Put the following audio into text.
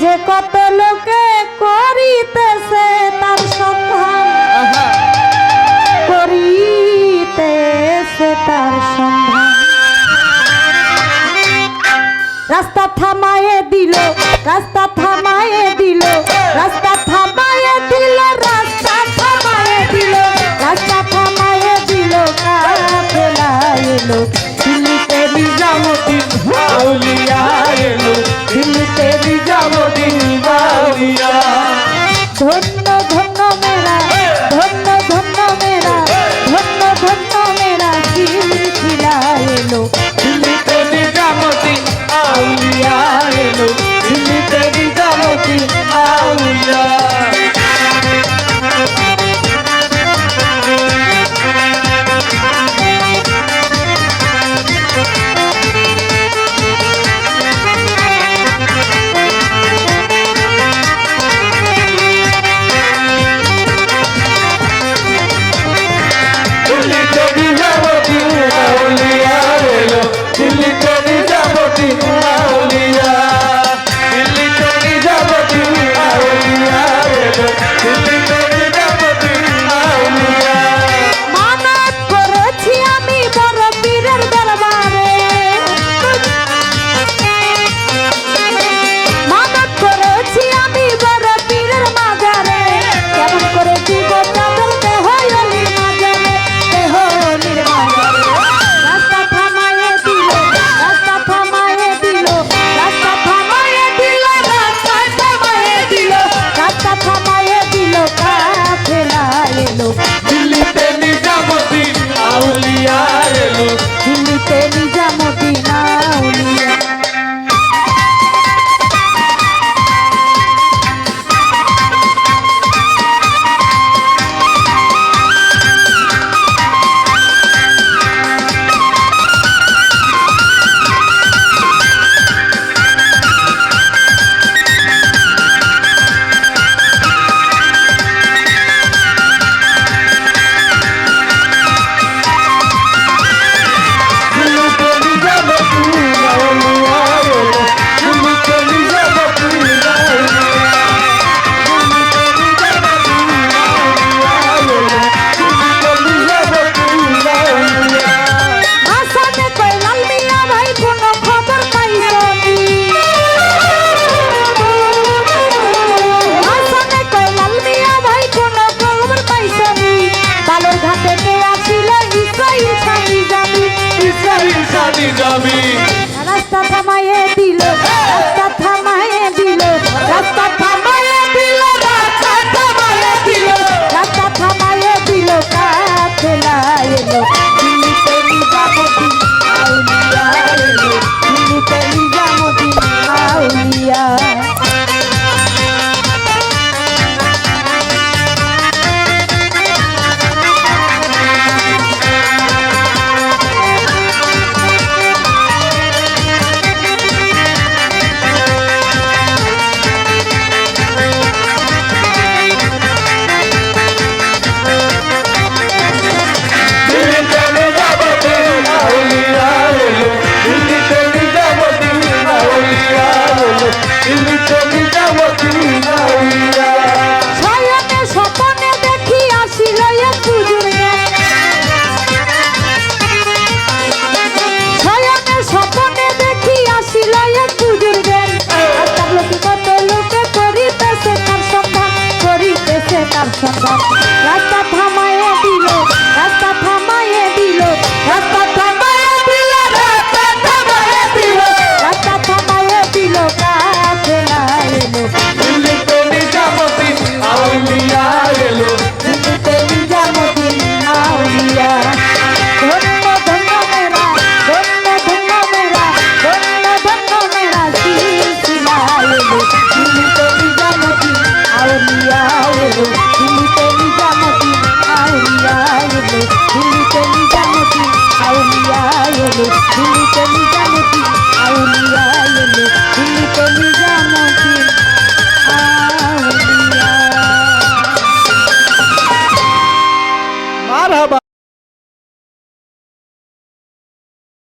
যে কত লোকে করিতেছে তার সন্ধান। করিতেছে তার সন্ধান। রাস্তা থামায়ে দিল রাস্তা ধন্য ধন্য মেরা ধন্য ধন্য মেরা ধন্য ধন্য মেরা শিল খিলা এলো? জানি জানি রাস্তা থামাইয়ে দিল। তুমি চলে যাব ছয়নে স্বপনে দেখি আসিল এক দুজনে। ছয়নে স্বপনে দেখি আসিল এক দুজনে। কত লোকে করিতেছে তার সন্ধান, করিতেছে তার সন্ধান? জানো তুমি কেন জানো